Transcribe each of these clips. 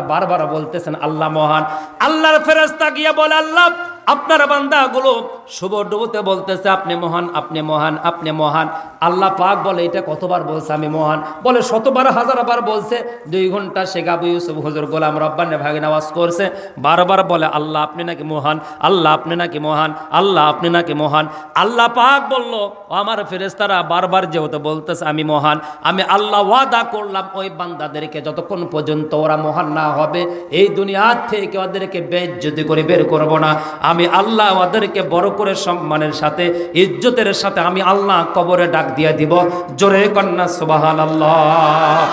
বারবার বলতেছেন আল্লাহ মহান। আল্লাহর ফেরস্তা গিয়া বলে আল্লাহ আপনার বান্দাগুলো শুভ ডুবুতে বলতেছে, আপনি মহান আপনি মহান আপনি মহান। আল্লাহ পাক বলে, এটা কতবার বলছে আমি মহান? বলে, শতবার, হাজারবার বলছে। দুই ঘণ্টা শেখ ইউসুফ হুজুর গোলাম রব্বানে ভাগে নামাজ করছে। বারবার বলে, আল্লাহ আপনি নাকি মহান? আল্লাহ আপনি নাকি মহান? আল্লাহ আপনি নাকি মহান? আল্লাহ পাক বলল আমার ফেরেস্তারা বারবার যেহেতু বলতেছে আমি মহান, আমি আল্লাহ ওয়াদা করলাম ওই বান্দাদেরকে যতক্ষণ পর্যন্ত ওরা মহান না হবে, এই দুনিয়ার থেকে ওদেরকে বেজ্জতি করে বের করব না। আমি আল্লাহ ওদেরকে বড় করে সম্মানের সাথে ইজ্জতের সাথে আমি আল্লাহ কবরে ডাক দিয়ে দিব। জোরে কন্যা সুবাহান আল্লাহ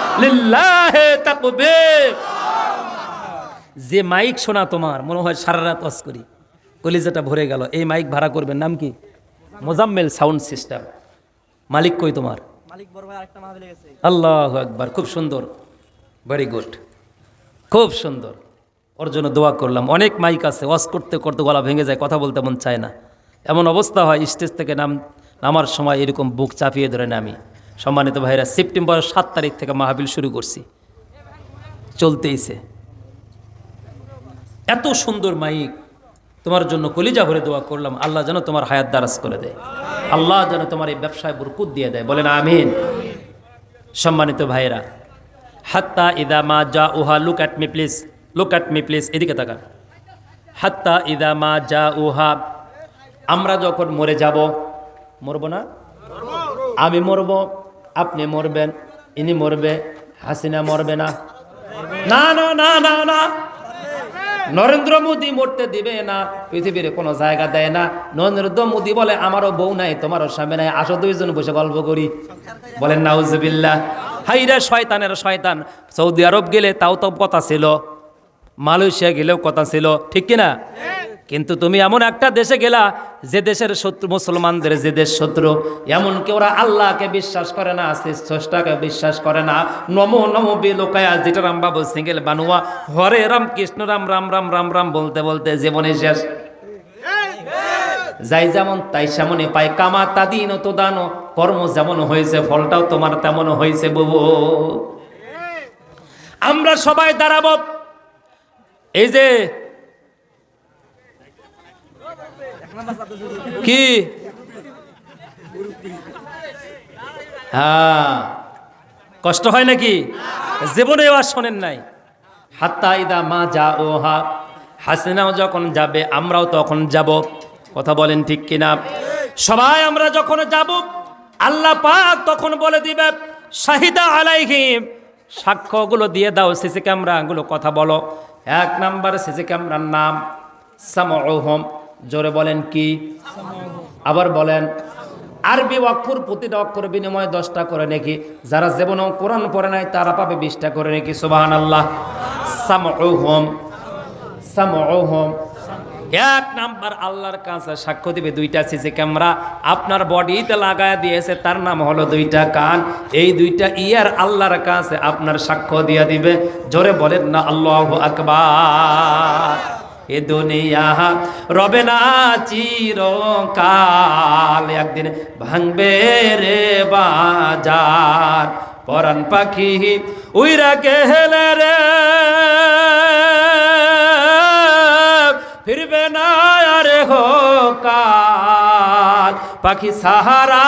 যে মাইক শোনা তোমার মনে হয় সারা রাত অস করি। কলিজাটা ভরে গেল। এই মাইক ভাড়া করবেন নাম কি? Mozammel sound system. মালিক কই তোমার? আল্লাহ একবার খুব সুন্দর। ভেরি গুড খুব সুন্দর। ওর জন্য দোয়া করলাম। অনেক মাইক আছে ওয়াশ করতে করতে গলা ভেঙে যায়, কথা বলতে মন চায় না। এমন অবস্থা হয়, স্টেজ থেকে নাম নামার সময় এরকম বুক চাপিয়ে ধরে নামি সম্মানিত ভাইরা সেপ্টেম্বর সাত তারিখ থেকে মাহবিল শুরু করছি। চলতেইছে। এত সুন্দর মাইক, তোমার জন্য কলিজা ভরে দোয়া করলাম। আল্লাহ যেন তোমার হায়াত দারাজ করে দেয়। আল্লাহ যেন তোমার এই ব্যবসায় বুরকুত দিয়ে দেয়। বলেন আমিন। সম্মানিত ভাইরা হাত্তা ইদা মা যা উহা look at me please. Look at me please এদিকে তাকান। হাত্তা ইদা মা যা উহা আমরা যখন মরে যাব, মরব না? আমি মরব, আপনি মরবেন, ইনি মরবে, হাসিনা মরবে না? না না না না না। নরেন্দ্র মোদী মরতে দিবে না, পৃথিবীর কোনো জায়গা দেয় না। নরেন্দ্র মোদী বলে, আমারও বউ নাই, তোমারও স্বামী নাই, আসো দুইজন বসে গল্প করি। বলেন নাউজবিল্লা হাইরা শয়তানের শয়তান, সৌদি আরব গেলে তাও তো কথা ছিল। মালয়েশিয়া গেলেও কথা ছিল, ঠিক কিনা? কিন্তু তুমি এমন একটা দেশে গেলা, যে দেশের শত্রু মুসলমানদের, যে দেশ শত্রু। এমনকি ওরা আল্লাহকে বিশ্বাস করে না স্রষ্টাকে বিশ্বাস করে না। নমো নমো বিলোকায়া যেটা রামবাবু সিঙ্গেল বানুয়া। হরে রাম কৃষ্ণ, রাম রাম রাম রাম রাম বলতে বলতে জীবনে শেষ। যাই যেমন, তাই সেমনই পাই কামা তাদিন তো দানো কর্ম যেমন হয়েছে, ফলটাও তোমার তেমন হয়েছে, বুবু। আমরা সবাই দাঁড়াবো। এই যে কি? হ্যাঁ। কষ্ট হয় নাকি? জীবনে আর শোনেন নাই। হাত্তা ইদা মা যা ও হা হাসিনাও যখন যাবে, আমরাও তখন যাব। কথা বলেন ঠিক কিনা? সবাই আমরা যখন যাব, আল্লাহ পাক তখন বলে দিবে, শাহিদা আলাইহিম, সাক্ষ্যগুলো দিয়ে দাও, সিসি ক্যামেরাগুলো, কথা বলো। এক নাম্বার সিসি ক্যামেরার নাম সামহম জোরে বলেন কি? আবার বলেন, আরবি অক্ষর প্রতিটা অক্ষর বিনিময়ে দশটা করে নাকি। যারা জীবন কোরআন পড়ে নাই, তারা পাবে বিশটা করে নাকি। সুবাহান আল্লাহ সামহম সামহম এক নাম্বার আল্লাহর কাছে সাক্ষ্য দিবে দুইটা সিসি ক্যামেরা। আপনার বডিতে লাগায় দিয়েছে, তার নাম হলো দুইটা কান। এই দুইটা ইয়ার আল্লাহর কাছে আপনার সাক্ষ্য দিয়ে দিবে। জোরে বলেন না, আল্লাহ আকবার। এ দুনিয়া রবে না চিরকাল, একদিন ভাঙবে রে বাজার। পরাণ পাখি উইরা গেলে রে ফিরবে না, আরে হো কাল পাখি সাহারা,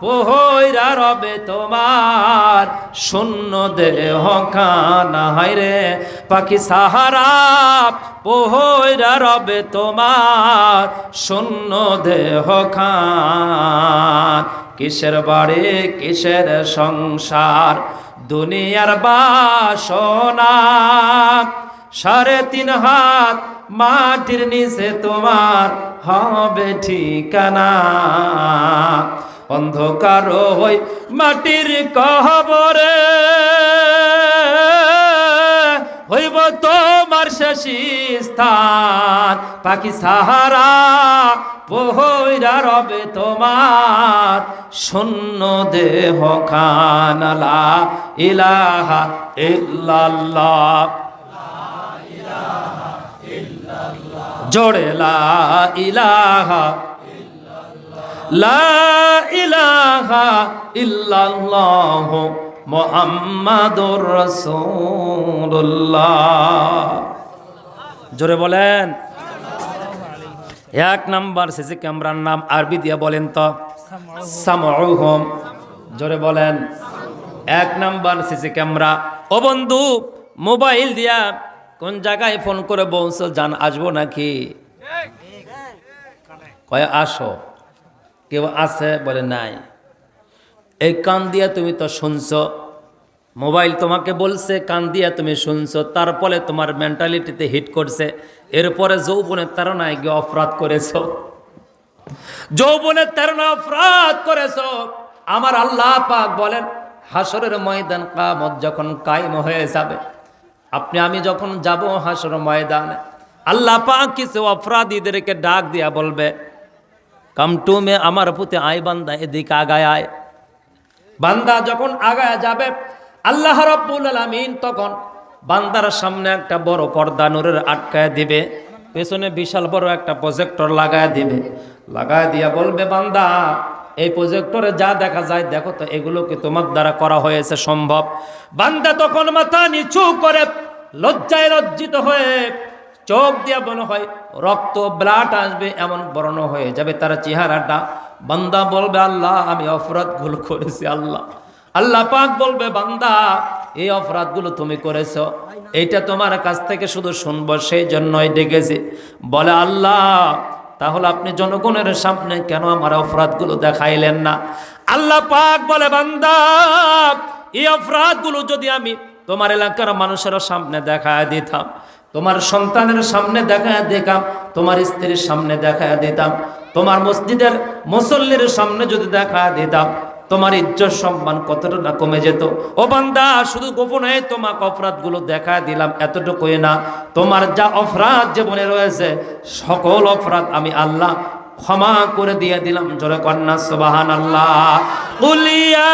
পোহইরা রবে তোমার। শূন্য দেহ কানা রে। পাখি সাহারা, পোহইরা রবে তোমার। শূন্য দেহ খান কিসের বাড়ি, কিসের সংসার? দুনিয়ার বাসনা। সাড়ে তিন হাত মাটির নিচে তোমার হবে ঠিকানা। অন্ধকার হই মাটির কহবরে হইব তোমার শেষী স্থান। পাখি সাহারা পহইরা রবে তোমার শূন্য দেহ খানালা ইলাহা ইল্লাল্লাহ। জোড়ে লা ইলাহা লা ইলাহা জোরে বলেন। এক নাম্বার সিসি ক্যামেরার নাম আরবি দিয়ে বলেন তো, সামউহুম। জোরে বলেন। এক নাম্বার সিসি ক্যামেরা। ও বন্ধু, মোবাইল দিয়া কোন জায়গায় ফোন করে বলছো, জান, আসব নাকি? কয়, আসো। কেউ আছে? বলে, নাই। এই কান দিয়া তুমি তো শুনছো, মোবাইল তোমাকে বলছে, কান দিয়া তুমি শুনছো, তারপরে তোমার মেন্টালিটিতে হিট করছে। এরপরে যৌবনের তারনায় গিয়ে অপরাধ করেছ। যৌবনের তারনা অপরাধ করেছ। আমার আল্লাহ পাক বলেন হাসরের ময়দান কামত যখন কায়েম হয়ে যাবে আপনি, আমি যখন যাব হাসর ময়দানে, আল্লাহ পাক কিছু অপরাধীদেরকে ডাক দিয়া বলবে, কাম টু মে আমার প্রতি আয় বান্দা, এদিকে আগায় আয়। বান্দা যখন আগায় যাবে, আল্লাহ রাব্বুল আলামিন তখন বান্দার সামনে একটা বড় পর্দা নূরের আটকায় দিবে, পেছনে বিশাল বড় একটা প্রজেক্টর লাগায় দিবে। লাগায় দিয়া বলবে, বান্দা এই প্রজেক্টরে যা দেখা যায়, দেখো তো এগুলো কি তোমার দ্বারা করা হয়েছে সম্ভব। বান্দা তখন মাথা নিচু করে লজ্জায় লজ্জিত হয়ে চোখ দিয়া মনে হয়, রক্ত ব্লাড আসবে, এমন বর্ণ হয়ে যাবে তার চেহারাটা। বান্দা বলবে, আল্লাহ, আমি অপরাধগুলো করেছি, আল্লাহ। আল্লাহ পাক বলবে, বান্দা, এই অপরাধগুলো তুমি করেছ। এইটা তোমার কাছ থেকে শুধু শুনব, সেই জন্যই ডেকেছি। বলে, আল্লাহ তাহলে আপনি জনগণের সামনে কেন আমার অপরাধগুলো দেখাইলেন না? আল্লাহ পাক বলে, বান্দা, এই অপরাধগুলো যদি আমি তোমার এলাকার মানুষের সামনে দেখা দিতাম, তোমার সন্তানের সামনে দেখা দিতাম, তোমার স্ত্রীর সামনে দেখা দিতাম, তোমার মসজিদের মুসল্লির সামনে যদি দেখা দিতাম তোমার ইজ্জত সম্মান কতটা না কমে যেত ও বান্দা শুধু গোপনে তোমাকে অপরাধগুলো দেখা দিলাম এতটুকুই না তোমার যা অপরাধ জীবনে রয়েছে সকল অপরাধ আমি আল্লাহ ক্ষমা করে দিয়ে দিলাম জোরে কন্যা সুবাহান আল্লাহ উলিয়া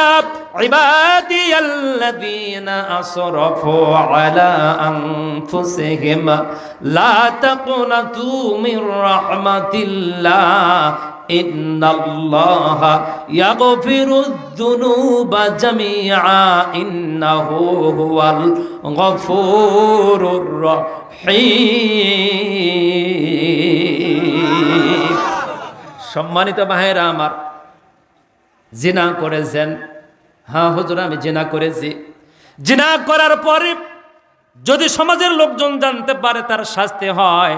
عبادي الذين أسرفوا على أنفسهم لا تقنطوا من رحمة الله إن الله يغفر الذنوب جميعا إنه هو الغفور الرحيم সম্মানিত ভাইরা আমার জিনা করেছেন হ্যাঁ হুজুর আমি জিনা করেছি জিনা করার পরে যদি সমাজের লোকজন জানতে পারে তার শাস্তি হয়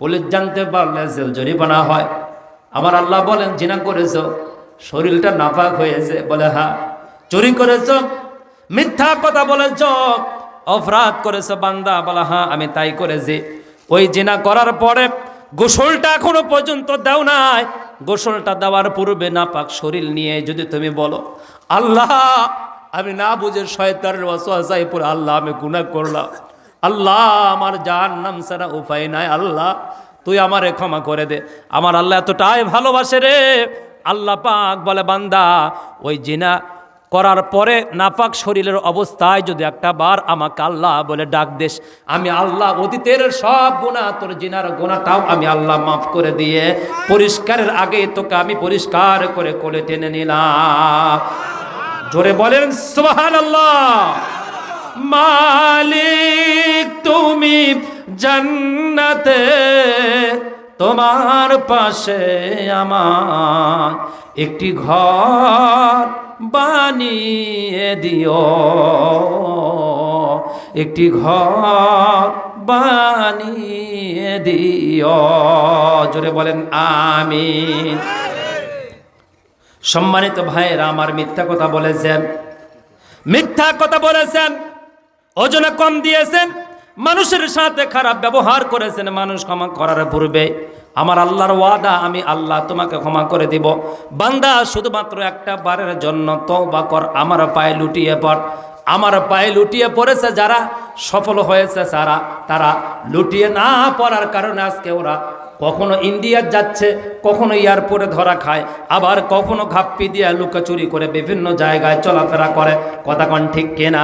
পুলিশ জানতে পারলে জেল জরিমানা হয় আমার আল্লাহ বলেন, জিনা করেছ, শরীরটা নাপাক হয়েছে। বলে হ্যাঁ চুরি করেছ, মিথ্যা কথা বলেছ, অপরাধ করেছ বান্দা। বলে হ্যাঁ আমি তাই করেছি। ওই জিনা করার পরে গোসলটা এখনও পর্যন্ত দাও নাই। গোসলটা দেওয়ার পূর্বে নাপাক শরীর নিয়ে যদি তুমি বলো, আল্লাহ, আমি না বুঝে শয়তানের ওয়াসওয়াসায় পড়ে আল্লাহ, আমি গুনাহ করলাম। আল্লাহ, আমার জান নাম ছাড়া উপায় নাই, আল্লাহ। তুই আমারে ক্ষমা করে দে। আমার আল্লাহ এতটাই ভালোবাসে রে। আল্লাহ পাক বলে, বান্দা, ওই জিনা করার পরে নাপাক শরীরের অবস্থায় যদি একটা বার আমাকে আল্লাহ বলে ডাক দেশ আমি আল্লাহ অতীতের সব গুণা তোর জিনার গুণাটাও আমি আল্লাহ মাফ করে দিয়ে, পরিষ্কারের আগে তোকে আমি পরিষ্কার করে কোলে টেনে নিলাম। জোরে বলেন সুবহান আল্লাহ মালিক তুমি জান্নাতে, তোমার পাশে আমার একটি ঘর বানিয়ে দিও। একটি ঘর বানিয়ে দিও। জোরে বলেন আমি সম্মানিত ভাইয়েরা, আমার মিথ্যা কথা বলেছেন। মিথ্যা কথা বলেছেন। ওজনে কম দিয়েছেন। মানুষের সাথে খারাপ ব্যবহার করেছেন, মানুষ ক্ষমা করার পূর্বে। আমার আল্লাহর ওয়াদা, আমি আল্লাহ তোমাকে ক্ষমা করে দিব। বান্দা, শুধুমাত্র একটা বারের জন্য তওবা কর, আমার পায়ে লুটিয়ে পড়। আমার পায়ে লুটিয়ে পড়েছে যারা, সফল হয়েছে যারা তারা লুটিয়ে না পড়ার কারণে আজকে ওরা কখনো ইন্ডিয়া যাচ্ছে, কখনো এয়ারপোর্টে ধরা খায়, আবার কখনো ঘাপ্পি দিয়ে লুকাচুরি করে বিভিন্ন জায়গায় চলাফেরা করে। কথা কন ঠিক কেনা?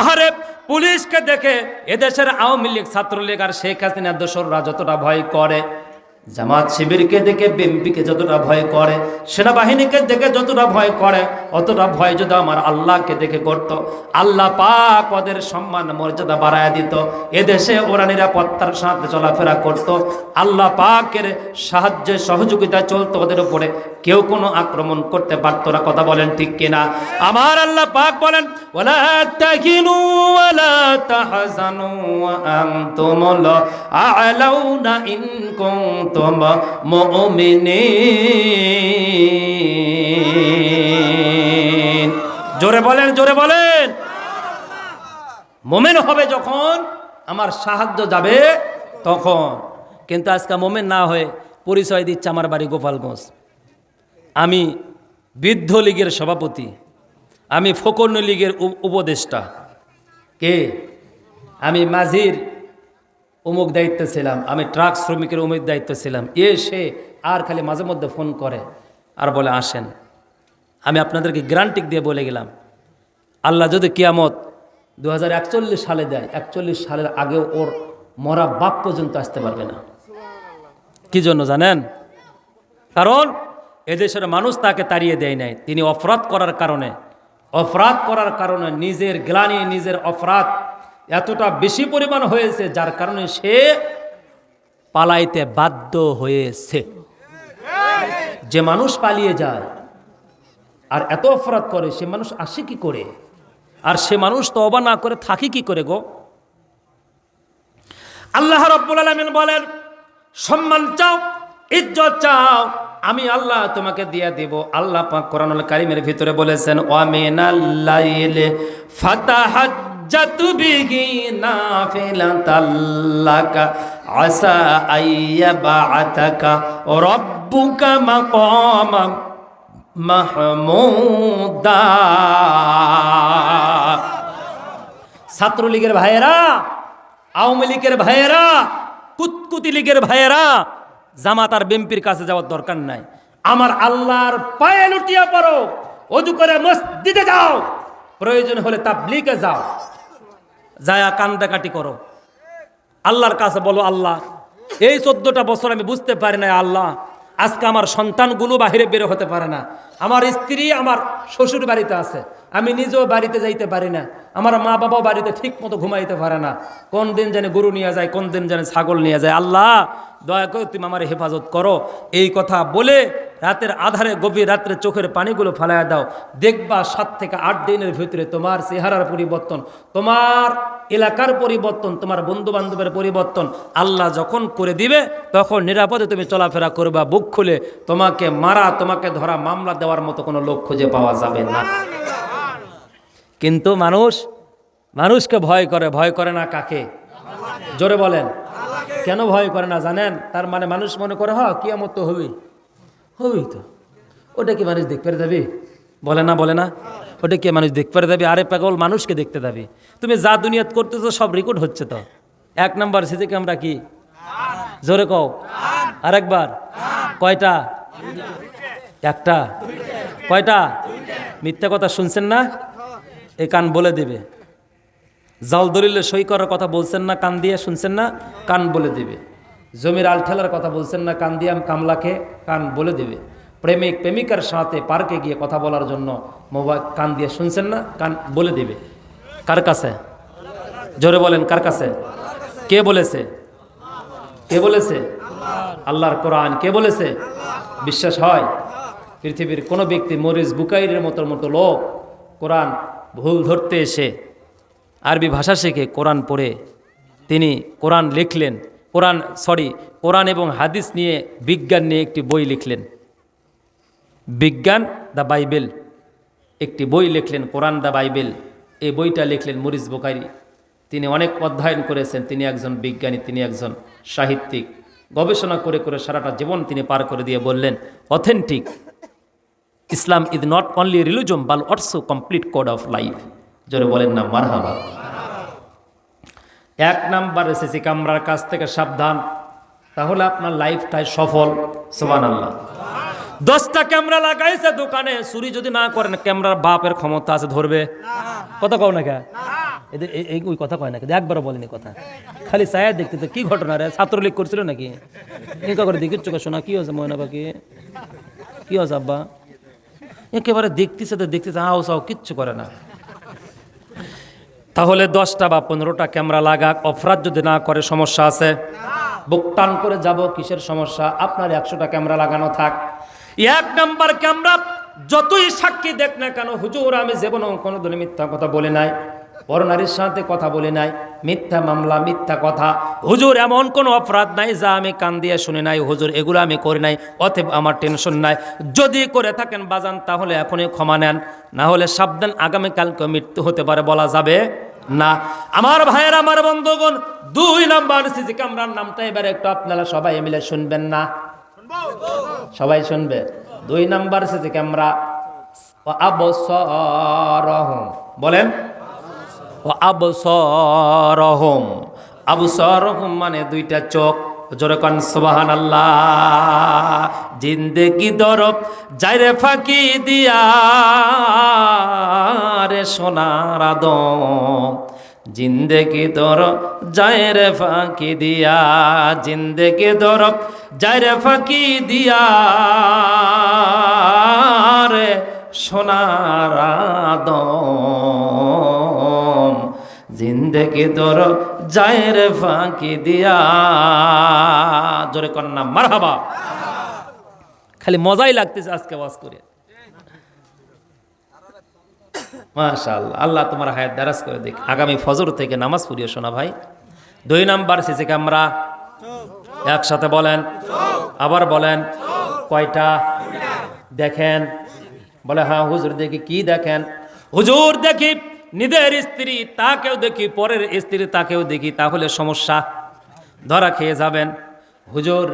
আহারে পুলিশকে দেখে এদেশের আওয়ামী লীগ ছাত্রলীগ আর শেখ হাসিনা দোসররা যতটা ভয় করে জামাত শিবিরকে দেখে বিএমপিকে যতটা ভয় করে, সেনাবাহিনীকে দেখে যতটা ভয় করে, অতটা ভয় যদি আমার আল্লাহকে দেখে করত, আল্লাহ পাক ওদের সম্মান, মর্যাদা বাড়ায় দিত। এদেশে ওরা নিরাপত্তার সাথে চলাফেরা করত। আল্লাহ পাকের সাহায্যে সহযোগিতা চলতো ওদের উপরে। কেউ কোনো আক্রমণ করতে পারতো না, কথা বলেন ঠিক কিনা? আমার আল্লাহ পাক বলেন ওলা তাহিনু ওয়ালা তাহজানু ওয়া আনতুমুল আ'লাউনা ইন কুনতুম মুমিনিন জোরে বলেন জোরে বলেন। মোমেন হবে যখন আমার সাহায্য যাবে তখন। কিন্তু আজকে মোমেন না হয়ে পরিচয় দিচ্ছে আমার বাড়ি গোপালগঞ্জ। আমি বৃদ্ধ লীগের সভাপতি, আমি ফকর্ণ লীগের উপদেষ্টা। কে? আমি মাঝির অমুক দায়িত্ব ছিলাম, আমি ট্রাক শ্রমিকের অমুক দায়িত্ব ছিলাম। এ, সে, আর খালি মাঝে মধ্যে ফোন করে আর বলে, আসেন। আমি আপনাদেরকে গ্রান্টিক দিয়ে বলে গেলাম, আল্লাহ যদি কিয়ামত দু হাজার একচল্লিশ সালে দেয়, একচল্লিশ সালের আগেও ওর মরা বাপ পর্যন্ত আসতে পারবে না। কি জন্য জানেন? কারণ এদেশের মানুষ তাকে তাড়িয়ে দেয় নাই। তিনি অপরাধ করার কারণে, অপরাধ করার কারণে নিজের গ্লানি, নিজের অপরাধ এতটা বেশি পরিমাণ হয়েছে, যার কারণে সে পালাইতে বাধ্য হয়েছে। যে মানুষ পালিয়ে যায় আর এত অপরাধ করে, সে মানুষ আসে কি করে? আর সে মানুষ তো অবা না করে থাকি কি করে গো? আল্লাহ রব্বুল আলমিন বলেন, সম্মান চাও, ইজ্জত চাও, আমি আল্লাহ তোমাকে দিয়ে দিব। আল্লাহ পাক কোরআনুল কারিমের ভিতরে বলেছেন মাকামাম মাহমুদা। ছাত্রলীগের ভাইয়েরা, আওয়ামী লীগের ভাইয়েরা, কুতকুতি লীগের ভাইয়েরা, জামাত আর বেম্পির কাছে যাওয়ার দরকার নাই। আমার আল্লাহর পায়ে লুটিয়ে পড়ো, অজু করে মসজিদে যাও, প্রয়োজন হলে তাবলিগে যাও। যায়া কান্দাকাটি করো। আল্লাহর কাছে বলো, আল্লাহ, এই চোদ্দটা বছর আমি বুঝতে পারি না আল্লাহ, আজকে আমার সন্তানগুলো বাহিরে বেরো হতে পারে না। আমার স্ত্রী আমার শ্বশুর বাড়িতে আছে। আমি নিজেও বাড়িতে যাইতে পারি না। আমার মা বাবাও বাড়িতে ঠিক মতো ঘুমাইতে পারে না। কোন দিন জানে গরু নিয়ে যায়, কোন দিন জানে ছাগল নিয়ে যায়। আল্লাহ, দয়া করে তুমি আমার হেফাজত করো। এই কথা বলে রাতের আধারে গভীর রাত্রে চোখের পানিগুলো ফালাইয়া দাও। দেখবা সাত থেকে আট দিনের ভিতরে তোমার চেহারার পরিবর্তন, তোমার এলাকার পরিবর্তন, তোমার বন্ধু বান্ধবের পরিবর্তন আল্লাহ যখন করে দিবে, তখন নিরাপদে তুমি চলাফেরা করবা, বুক খুলে। তোমাকে মারা, তোমাকে ধরা, মামলা দেওয়ার মতো কোনো লোক খুঁজে পাওয়া যাবে না। কিন্তু মানুষ, মানুষকে ভয় করে ভয় করে না কাকে? জোরে বলেন। কেন ভয় করে না জানেন? তার মানে মানুষ মনে করে হ কিয়ামত তো হবেই। হবেই তো। ওটা কি মানুষ দেখতে যাবে? বলে না বলে না। ওটা কি মানুষ দেখতে পারে যাবে? আরে পাগল, মানুষকে দেখতে যাবে। তুমি যা দুনিয়াত করতেছো, সব রেকর্ড হচ্ছে তো। এক নাম্বার সিসি আমরা কি? জোরে কও। আরেকবার। কয়টা? একটা। কয়টা? মিথ্যা কথা শুনছেন না? এই কান বলে দেবে। জাল দলিলে সই করার কথা বলছেন না, কান দিয়ে শুনছেন না, কান বলে দেবে। জমির আল ঠেলার কথা বলছেন না, কান দিয়ে কামলাকে কান বলে দেবে। প্রেমিক প্রেমিকার সাথে পার্কে গিয়ে কথা বলার জন্য মোবাইল কান দিয়ে শুনছেন না, কান বলে দেবে। কার কাছে? জোরে বলেন, কার কাছে? কে বলেছে? কে বলেছে? আল্লাহর কোরআন। কে বলেছে? বিশ্বাস হয়। পৃথিবীর কোনো ব্যক্তি মরিস বুকাইরের মতো মতো লোক কোরআন ভুল ধরতে এসে আরবি ভাষা শিখে কোরআন পড়ে তিনি কোরআন লিখলেন। কোরআন, সরি, কোরআন এবং হাদিস নিয়ে বিজ্ঞান নিয়ে একটি বই লিখলেন। বিজ্ঞান দ্য বাইবেল একটি বই লিখলেন, কোরআন দ্য বাইবেল। এই বইটা লিখলেন মরিস বোকারি তিনি অনেক অধ্যয়ন করেছেন। তিনি একজন বিজ্ঞানী, তিনি একজন সাহিত্যিক। গবেষণা করে করে সারাটা জীবন তিনি পার করে দিয়ে বললেন, authentic Islam is not only religion but also complete code of life জোরে বলেন না, মারহাবা। এক নাম্বার এসেছি কামরার কাছ থেকে, সাবধান। তাহলে আপনার লাইফটাই সফল। সোমান আল্লাহ দশটা ক্যামেরা লাগাইছে দোকানে, চুরি যদি না করেন, ক্যামেরার বাপের ক্ষমতা আছে, ধরবে। কথা কও না এদের এই- ওই কথা কয় না একবারও বলেনি কথা। খালি চায়া দেখতেছে, কি ঘটনা রে? ছাত্রলীগ করছিল নাকি? একা করে দেখি চোখে শোনা কি হয়েছে ময়না পাখি? কি হয়েছে আব্বা? একেবারে দেখতেছে তো দেখতেছে হাও সাও, কিচ্ছু করে না। তাহলে দশটা বা পনেরোটা ক্যামেরা লাগাক, অপরাধ যদি না করে সমস্যা আছে। বুক টান করে যাব, কিসের সমস্যা? আপনার একশোটা ক্যামেরা লাগানো থাক। এক নাম্বার ক্যামেরা, যতই সাক্ষী দেখ না কেন, হুজুর, আমি যেবন কোনো দিন মিথ্যা কথা বলে নাই। বড় নারীর সাথে কথা বলে নাই, মিথ্যা মামলা, মিথ্যা কথা। হুজুর, এমন কোনো অপরাধ নাই যা আমি কান দিয়ে শুনে নাই, হুজুর, এগুলো আমি করি নাই, অতএব আমার টেনশন নাই। যদি করে থাকেন বাজান, তাহলে এখনই ক্ষমা নেন, না হলে সাবধান আগামীকালকে মৃত্যু হতে পারে বলা যাবে না। আমার ভাইয়ের, আমার বন্ধুগণ, দুই নাম্বার সিসি ক্যামেরার নামটা এবার একটু আপনারা সবাই মিলে শুনবেন না? সবাই শুনবে? দুই নাম্বার সিসি ক্যামেরা আবসরহম। বলেন। ও আবসরহম। আবসরহম মানে দুইটা চোখ। জোরে কন সুবাহান আল্লাহ জিন্দেগি দরব যাইরে ফাঁকি দিয়া রে সোনার আদম জিন্দেগি দর যায় ফাঁকি দিয়া। জিন্দেগি দর যায় ফাঁকি দিয়া রে সোনার আদম জিন্দেগি দর যায় রে ফাঁকি দিয়া। জোরে কন্যা, মারহাবা। খালি মজাই লাগতেছে আজকে ওয়াজ করে। মাশাআল্লাহ, আল্লাহ তোমার হায়াত দারাজ করে দিক। আগামী ফজর থেকে নামাজ পড়িয়ে শোনা ভাই। দুই নাম্বার সিসি ক্যামেরা। একসাথে বলেন। আবার বলেন। কয়টা? দেখেন। বলে হ্যাঁ হুজুর দেখি কি দেখেন। হুজুর দেখি নিজের স্ত্রী তাকেও দেখি, পরের স্ত্রী তাকেও দেখি, তাহলে সমস্যা। ধরা খেয়ে যাবেন। হুজুর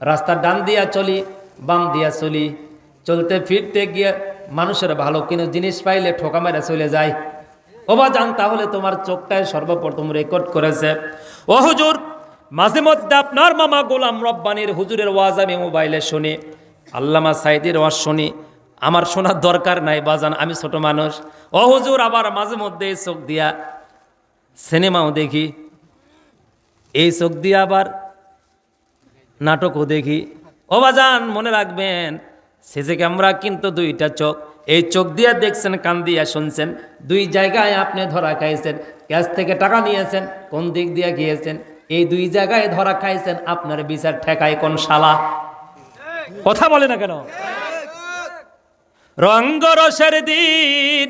রাস্তার ডান দিয়া চলি, বাম দিয়া চলি। চলতে ফিরতে গিয়ে মানুষের ভালো কোনো জিনিস পাইলে ঠোকা মেরে চলে যায়। ওবা জান তাহলে তোমার চোখটায় সর্বপ্রথম রেকর্ড করেছে। ও হুজুর, মাঝে মধ্যে আপনার মামা গোলাম রব্বানির হুজুরের ওয়াজ আমি মোবাইলে শুনি, আল্লামা সাইদির ওয়াজ শুনি। আমার শোনার দরকার নাই, বাজান, আমি ছোট মানুষ। ও হুজুর, আবার মাঝে মধ্যে চোখ দিয়া সিনেমাও দেখি। এই চোখ দিয়ে আবার নাটকও দেখি। ও বাজান, মনে রাখবেন সিসি ক্যামেরা কিন্তু দুইটা চোখ। এই চোখ দিয়ে দেখছেন, কান দিয়ে শুনছেন। দুই জায়গায় আপনি ধরা খাইছেন, ক্যাশ থেকে টাকা নিয়েছেন, কোন দিক দিয়ে গিয়েছেন? এই দুই জায়গায় ধরা খাইছেন, আপনার বিচার ঠেকায় কোন শালা? কথা বলে না কেন? রঙ্গরসের দিন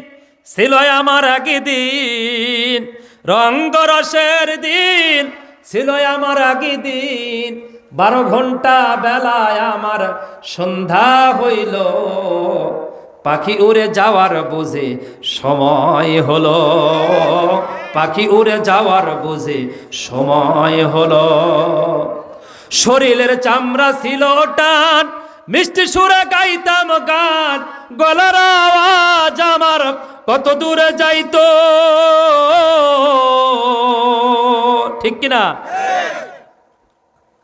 ছিল আমার আগে দিন রঙ্গরসের দিন ছিল আমার আগে দিন বারো ঘণ্টা বেলায় আমার সন্ধ্যা হইল। পাখি উড়ে যাওয়ার বুঝে সময় হলো। পাখি উড়ে যাওয়ার বুঝে সময় হলো। শরীরের চামড়া ছিল টান মিষ্টি সুরে গাইতাম গান, গলার আওয়াজ আমার কত দূরে যাইতো। ঠিক কিনা?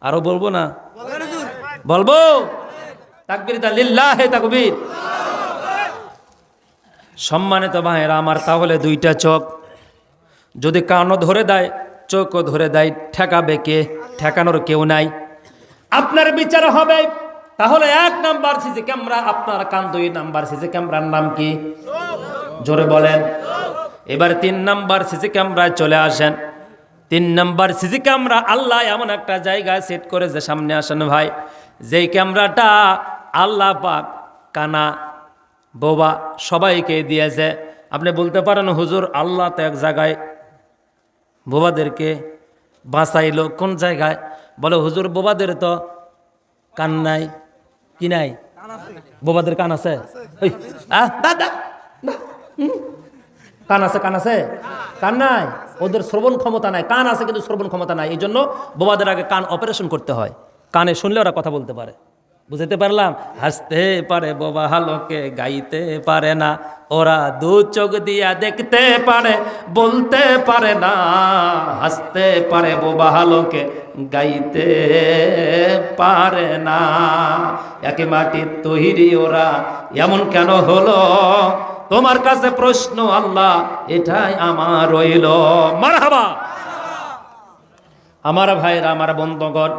আরও বলব না? বলব? তাকবির লিল্লাহ তাকবীর। সম্মানিত ভাইয়েরা, আমার তাহলে দুইটা চোখ। যদি কানও ধরে দেয়, চোখও ধরে দেয়, ঠেকাবে কে? ঠেকানোর কেউ নাই। আপনার বিচার হবে তাহলে এক নাম্বার সিসি ক্যামেরা, আপনার কান দুই নাম্বার সিসি ক্যামেরার নাম কি? জোরে বলেন। এবার তিন নাম্বার সিসি ক্যামেরায় চলে আসেন। তিন নাম্বার সিসি ক্যামেরা আল্লাহ এমন একটা জায়গায় সেট করেছে, সামনে আসেন ভাই। যেই ক্যামেরাটা আল্লাহ পাক কানা, বোবা সবাইকে দিয়েছে। আপনি বলতে পারেন, হুজুর, আল্লাহ তো এক জায়গায় বোবাদেরকে বাঁচাইলো। কোন জায়গায়? বলে, হুজুর, বোবাদের তো কান নাই। কি নাই? বোবাদের কান আছে। কান আছে কান আছে? কান নাই? ওদের শ্রবণ ক্ষমতা নাই। কান আছে, কিন্তু শ্রবণ ক্ষমতা নাই। এই জন্য বোবাদের আগে কান অপারেশন করতে হয়। কানে শুনলে ওরা কথা বলতে পারে। বুঝতে পারলাম? হাসতে পারে বোবা হালোকে, গাইতে পারে না। ওরা দু চোখ দিয়া দেখতে পারে, বলতে পারে না। হাসতে পারে বোবা হালোকে, গাইতে পারে না। একে মাটির তৈরি ওরা, এমন কেন হলো? তোমার কাছে প্রশ্ন, আল্লাহ, এটাই আমার রইল। মারহাবা! আমার ভাইয়েরা, আমার বন্ধগণ,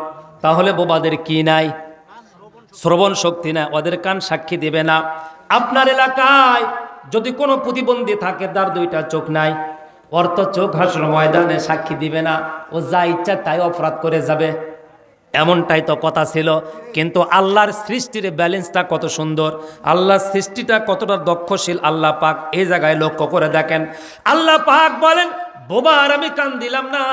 তাহলে বোবাদের কি নাই? শ্রবণ শক্তি না ওদের কান সাক্ষী দেবে না। আপনার এলাকায় যদি কোনো প্রতিবন্ধী থাকে, তার দুইটা চোখ নাই। তো চোখ হাসল ময়দানে সাক্ষী দিবে না। ও যা ইচ্ছা তাই অপরাধ করে যাবে। এমনটাই তো কথা ছিল। কিন্তু আল্লাহর সৃষ্টির ব্যালেন্সটা কত সুন্দর। আল্লাহর সৃষ্টিটা কতটা দক্ষশীল, আল্লাহ পাক এই জায়গায় লক্ষ্য করে দেখেন। আল্লাহ পাক বলেন বোবা আর আমি কান দিলাম না,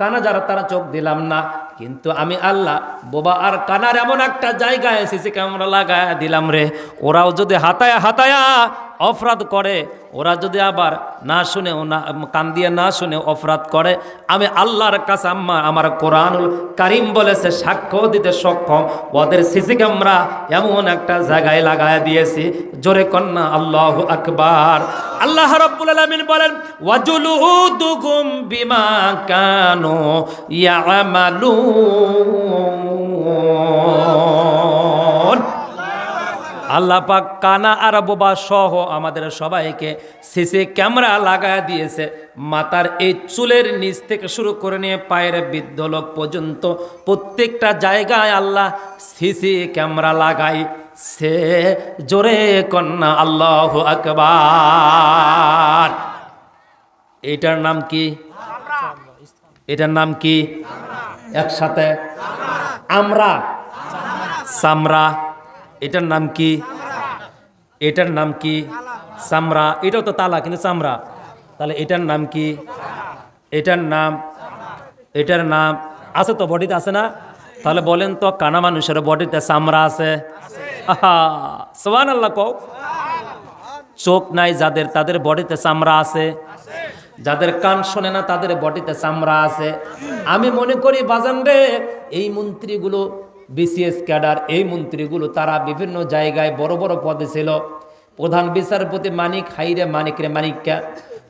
কানা যারা তারা চোখ দিলাম না। কিন্তু আমি আল্লাহ, বোবা আর কানার এমন একটা জায়গায় সিসি ক্যামেরা লাগায় দিলাম রে। ওরাও যদি হাতায়া হাতায়া অপরাধ করে, ওরা যদি আবার না শুনে না, কান দিয়ে না শুনে অপরাধ করে, আমি আল্লাহর কাছে আম্মা, আমার কোরআনুল কারিম বলেছে, সাক্ষ্য দিতে সক্ষম। ওদের সিসি ক্যামেরা এমন একটা জায়গায় লাগায় দিয়েছি, জোরে কন্যা, আল্লাহ আকবার। আল্লাহ রব্বুল আলামিন বলেন, ওয়াজুলুদুকুম বিমা কানু ইয়ামালুন। আল্লাহ পাক কানা আর বোবা সহ আমাদের সবাইকে সিসি ক্যামেরা লাগায় দিয়েছে। মাতার এই চুলের নিচ থেকে শুরু করে নিয়ে পায়ের বৃদ্ধ লোক পর্যন্ত প্রত্যেকটা জায়গায় আল্লাহ সিসি ক্যামেরা লাগাই সে জোরে কন্যা, আল্লাহ আকবার। এটার নাম কি? এটার নাম কি? একসাথে? আমরা সামরা। এটার নাম কি? এটার নাম কি? সামরা। এটাও তো তালা, কিন্তু চামড়া তাহলে এটার নাম কি? এটার নাম এটার নাম আছে তো বডিতে, আছে না? তাহলে বলেন তো, কানা মানুষের বডিতে চামড়া আছে? চোখ নাই যাদের, তাদের বডিতে চামড়া আছে। যাদের কান শোনে না, তাদের বডিতে চামড়া আছে। আমি মনে করি, বাজান রে, এই মন্ত্রীগুলো বিসিএস ক্যাডার, এই মন্ত্রীগুলো তারা বিভিন্ন জায়গায় বড় বড় পদে ছিল। প্রধান বিচারপতি মানিক, হাইরে মানিক রে মানিকা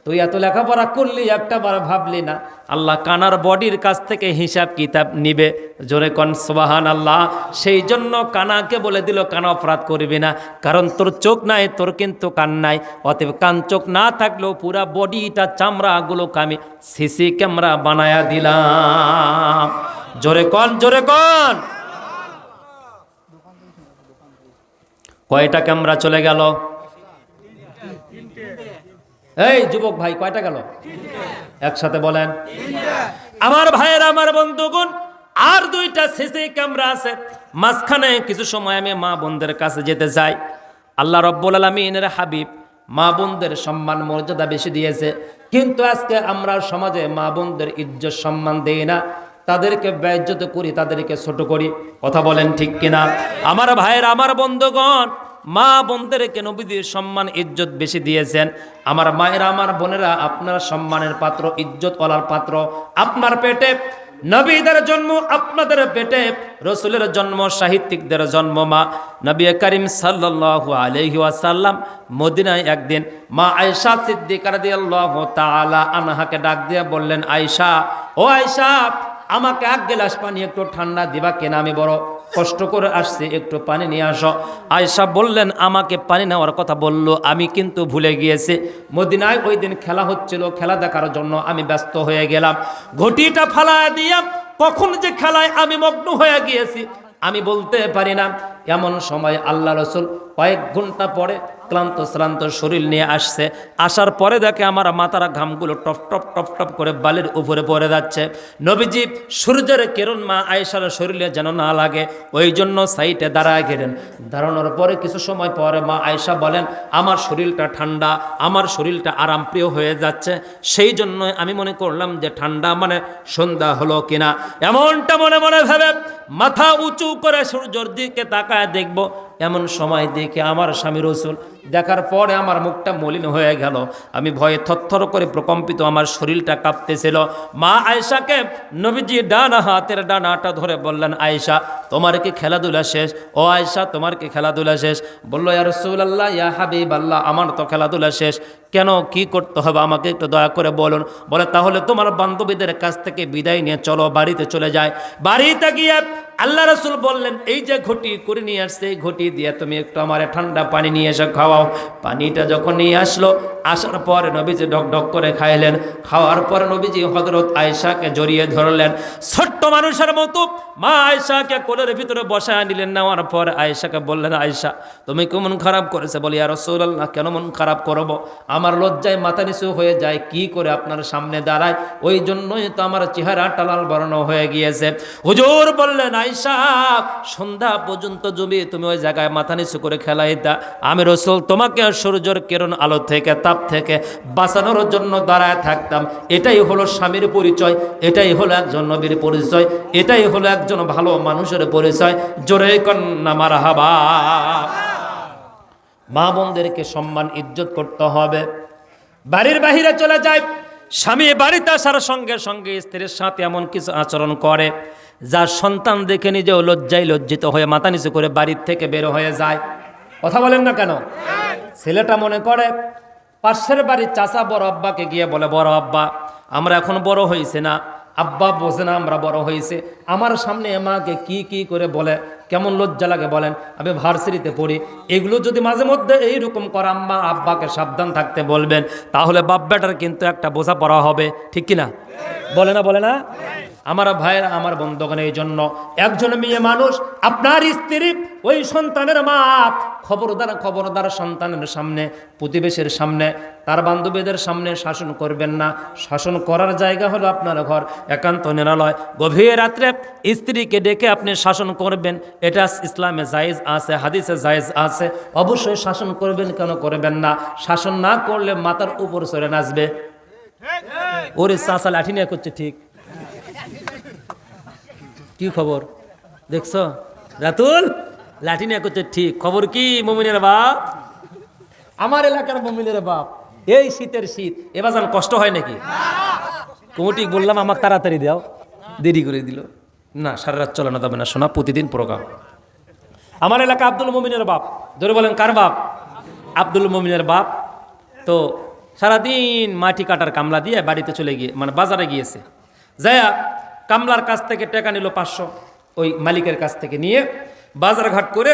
তুই এত লেখাপড়া করলি, একটা বার ভাবলি না, আল্লাহ কানার বডির কাছ থেকে হিসাব কিতাব নিবে। জোরে কন সোবাহান আল্লাহ সেই জন্য কানাকে বলে দিল, কানা অপরাধ করবি না, কারণ তোর চোখ নাই, তোর কিন্তু কান নাই। অতএব কান চোখ না থাকলেও পুরা বডিটা চামড়াগুলোকে আমি সিসি ক্যামেরা বানায়া দিলাম। জোরে কন জোরে কন। কয়টা ক্যামেরা চলে গেল? এই যুবক ভাই, কয়টা গেল? একসাথে বলেন। আমার ভাইয়ের, আমার বন্ধুগণ, আর দুইটা সিসি ক্যামেরা আছে। মাঝখানে কিছু সময় আমি মা বোনদের কাছে যেতে চাই আল্লাহ রব্বুল আলমিনের হাবিব মা বোনদের সম্মান, মর্যাদা বেশি দিয়েছে। কিন্তু আজকে আমরা সমাজে মা বোনদের ইজ্জত সম্মান দেই না। তাদেরকে ব্যজ্যত করি, তাদেরকে ছোট করি। কথা বলেন ঠিক কিনা? আমার ভাইয়ের, আমার বন্ধুগণ মা বোনদেরকে নবীদের সম্মান, ইজ্জত বেশি দিয়েছেন। আমার মায়েরা, আমার বোনেরা আপনার সম্মানের পাত্র ইজ্জত ওলার পাত্র। আপনার পেটে নবীদের জন্ম, আপনাদের পেটে রসুলের জন্ম, সাহিত্যিকদের জন্ম, মা। নবী করিম সাল্লাল্লাহু আলাইহি ওয়াসাল্লাম মদিনায় একদিন মা আয়েশা সিদ্দিকা রাদিয়াল্লাহু তাআলা আনহাকে ডাক দিয়ে বললেন, আয়েশা, ও আয়েশা আমাকে এক গ্লাস পানি, একটু ঠান্ডা দিবা কেনা, আমি বড় কষ্ট করে আসছি, একটু পানি নিয়ে আসো। আয়সা বললেন, আমাকে পানি নেওয়ার কথা বলল, আমি কিন্তু ভুলে গিয়েছি। মদিনায় ওই দিন খেলা হচ্ছিল, খেলা দেখার জন্য আমি ব্যস্ত হয়ে গেলাম। ঘটিটা ফালা দিয়া কখন যে খেলায় আমি মগ্ন হয়ে গিয়েছি, আমি বলতে পারি না। এমন সময় আল্লাহ রসুল কয়েক ঘণ্টা পরে ক্লান্ত শ্রান্ত শরীর নিয়ে আসছে। আসার পরে দেখে আমার মাথার ঘামগুলো টপ টপ টপ টপ করে বালির উপরে পড়ে যাচ্ছে। নবীজি সূর্যের কেরণ মা আয়েশার শরীরে যেন না লাগে, ওই জন্য সাইটে দাঁড়ায় গেলেন। দাঁড়ানোর পরে কিছু সময় পরে মা আয়েশা বলেন, আমার শরীরটা ঠান্ডা, আমার শরীরটা আরামপ্রিয় হয়ে যাচ্ছে। সেই জন্য আমি মনে করলাম যে ঠান্ডা মানে সন্ধ্যা হলো কিনা। এমনটা মনে মনে ভেবে মাথা উঁচু করে সূর্যর দিকে তাকায় দেখব, এমন সময় দেখে আমার স্বামী রসুল। দেখার পরে আমার মুখটা মলিন হয়ে গেল। আমি ভয়ে থরথর করে প্রকম্পিত আমার শরীরটা কাঁপতেছিল। মা আয়েশাকে নবীজি ডানা হাতের ডানাটা ধরে বললেন, আয়েশা, তোমার কি খেলাধুলা শেষ? ও আয়েশা, তোমার কি খেলাধুলা শেষ? বলল, ইয়া রসুল আল্লাহ ইয়া হাবিব আল্লাহ আমার তো খেলাধুলা শেষ। কেন, কি করতে হবে আমাকে একটু দয়া করে বলুন। বলে, তাহলে তোমার বান্ধবীদের কাছ থেকে বিদায় নিয়ে চলো, বাড়িতে চলে যায় বাড়িতে গিয়ে আল্লাহ রসুল বললেন, এই যে ঘটি করে নিয়ে আসছে, এই ঘটি দিয়ে তুমি একটু আমার ঠান্ডা পানি নিয়ে এসে খাওয়া পানিটা যখন নিয়ে আসলো, আসার পরে নবীজি ডক ডক করে খাইলেন। খাওয়ার পরে নবীজি হজরত আয়েশাকে জড়িয়ে ধরলেন। ছোট্ট মানুষের মতো মা আয়েশাকে কোলের ভিতরে বসায় নিলেন নেওয়ার পর আয়েশাকে বললেন, আয়েশা, তুমি কেমন খারাপ করেছে? বলি আর রসৌল্লাহ কেন মন খারাপ করব? আমার লজ্জায় মাথা নিচু হয়ে যায়, কি করে আপনার সামনে দাঁড়ায়? ওই জন্যই তো আমার চেহারাটা লাল বর্ণ হয়ে গিয়েছে। হুজুর বললেন আয়সা সন্ধ্যা পর্যন্ত জমি তুমি ওই জায়গায় মাথা নিচু করে খেলাইতা, আমি রসুল তোমাকে সূর্যের কিরণ আলো থেকে, তাপ থেকে বাঁচানোর জন্য দাঁড়ায় থাকতাম। এটাই হলো স্বামীর পরিচয়, এটাই হলো একজন নবীর পরিচয়, এটাই হলো একজন ভালো মানুষের পরিচয়। জোরে কন্যা মারা হাবা মা বোনদেরকে সম্মান, ইজ্জত করতে হবে। বাড়ির বাহিরে চলে যায়। স্বামী বাড়িতে আসার সঙ্গে সঙ্গে স্ত্রীর সাথে এমন কিছু আচরণ করে যার সন্তান দেখে নিজেও লজ্জায় লজ্জিত হয়ে মাথা নিচু করে বাড়ির থেকে বের হয়ে যায়। কথা বলেন না কেন? ছেলেটা মনে করে, পাশের বাড়ির চাচা বড় আব্বাকে গিয়ে বলে, বড় আব্বা, আমরা এখন বড় হয়েছে না। আব্বা বোঝে না আমরা বড় হয়েছে। আমার সামনে মাকে কি কি করে বলে কেমন লজ্জা লাগে বলেন? আমি ভার্সিটিতে পড়ি। এগুলো যদি মাঝে মধ্যে এইরকম করে আম্মা, আব্বাকে সাবধান থাকতে বলবেন, তাহলে বাপ বেটার কিন্তু একটা বোঝা পড়া হবে। ঠিক কিনা? বলে না বলে না? আমার ভাইয়েরা, আমার বন্ধুগণ এই জন্য একজন মেয়ে মানুষ, আপনার স্ত্রী, ওই সন্তানের মা, খবরদার খবরদার সন্তানের সামনে, প্রতিবেশের সামনে, তার বান্ধবীদের সামনে শাসন করবেন না। শাসন করার জায়গা হলো আপনার ঘর, একান্ত নিরালয়। গভীর রাত্রে স্ত্রীকে ডেকে আপনি শাসন করবেন এটা ইসলামে জায়েজ আছে, হাদিসে জায়েজ আছে। অবশ্যই শাসন করবেন কেন করবেন না? শাসন না করলে মাথার উপর চড়ে নাচবে। ওরে চাষা লাঠি নিয়ে করছে ঠিক। কি খবর? দেখছ? রাতুল, লাঠি নিয়ে করছে ঠিক। খবর কি, মমিনের বাপ? আমার এলাকার মমিনের বাপ। এই শীতের শীত, এবার কষ্ট হয় নাকি? কোমটি বললাম, আমাকে তাড়াতাড়ি দাও। দেরি করে দিল। না, সারা রাত চলানো যাবে না। শোনা প্রতিদিন প্রোগ্রাম আমার এলাকা আব্দুল মমিনের বাপ। ধরে বলেন, কার বাপ? আব্দুল মমিনের বাপ। তো সারাদিন মাটি কাটার কামলা দিয়ে বাড়িতে চলে গিয়ে মানে বাজারে গিয়েছে। যায়া কামলার কাছ থেকে টাকা নিল পাঁচশো। ওই মালিকের কাছ থেকে নিয়ে বাজার ঘাট করে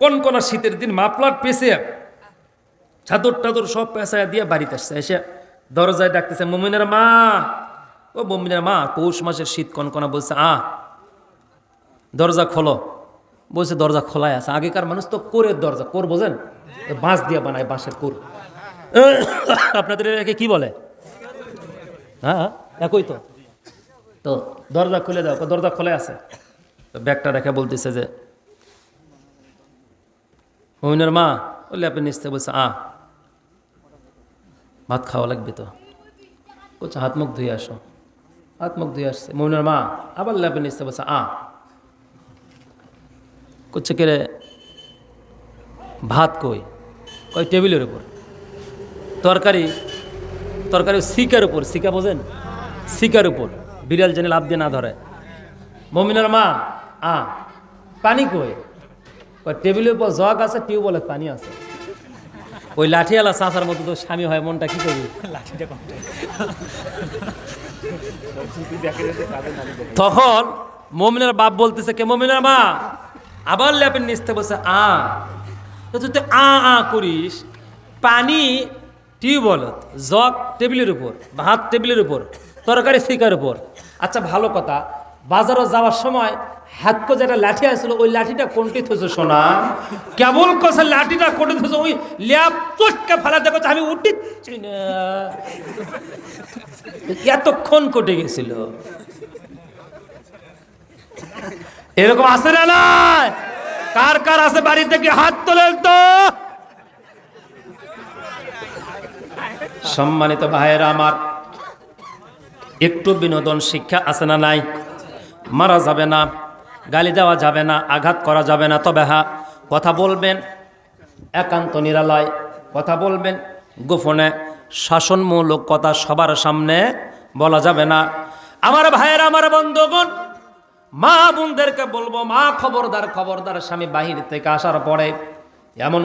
কোন কোন শীতের দিন মাপলার পেছে চাদর টাদর সব পেঁচায় দিয়ে বাড়িতে আসছে। এসে দরজায় ডাকতেছে, মমিনের মা! ও মমিনের মা, পৌষ মাসের শীত কনকনা বলছে আ দরজা খোলো। বলছে, দরজা খোলাই আছে। আগেকার মানুষ তো কোরের দরজা, কোর বোঝেন? বাঁশ দিয়ে বানায় বাঁশের কোর। আপনাদের এলাকে কি বলে? হ্যাঁ একই তো। তো দরজা খুলে দাও দরজা খোলা আছে। ব্যাগটা রেখে বলতেছে যে মহিনের মা, বললে আপনি নিচতে বলছে আ ভাত খাওয়া লাগবে তো। বলছে, হাত মুখ ধুয়ে আসো। হাত মুখ ধুয়ে আসছে। মহিনের মা, আবার ল্যাপে নিচতে বলছে আ করছে কে রে? ভাত কই? কই টেবিলের উপর? তরকারি তরকারি সিকার উপর সিকা বোঝেন? সিকার উপর। বিড়াল জেনে লাভ দিয়ে না ধরে। মমিনার মা আ পানি কই? কই টেবিলের উপর জগ আছে টিউবওয়েলের পানি আছে। ওই লাঠিয়ালা চাষার মতো তো স্বামী হয় মনটা কি করবি? তখন মমিনার বাপ বলতেছে কে মমিনার মা? আবার ল্যাপের নিচতে বসে আ। তুই তো আ আ করিস। পানি টিউবওয়েলত, জগ টেবিলের উপর ভাত টেবিলের উপর, তরকারি শিকার উপর। আচ্ছা ভালো কথা। বাজারে যাওয়ার সময় হাতকো যেটা লাঠি আসছিল ওই লাঠিটা কোনটি থুছে শোনা কেবল কষা লাঠিটা কোনটি থুছে ওই ল্যাপ চটকে ফেলা দেখো আমি না। এতক্ষণ কটে গেছিল। এরকম আছে না নাই? কার কার আছে বাড়ি থেকে হাত তোলেন তো? সম্মানিত ভাইয়েরা আমার, একটু বিনোদন শিক্ষা আছে না নাই? মারা যাবে না, গালি দেওয়া যাবে না, আঘাত করা যাবে না, তবে হ্যাঁ কথা বলবেন, একান্ত নিরালয়, কথা বলবেন, গোপনে শাসনমূলক কথা সবার সামনে বলা যাবে না। আমার ভাইয়ের, আমার বন্ধুগণ মা বোনদেরকে বলব মা খবরদার খবরদার স্বামী বাহির থেকে আসার পরে এমন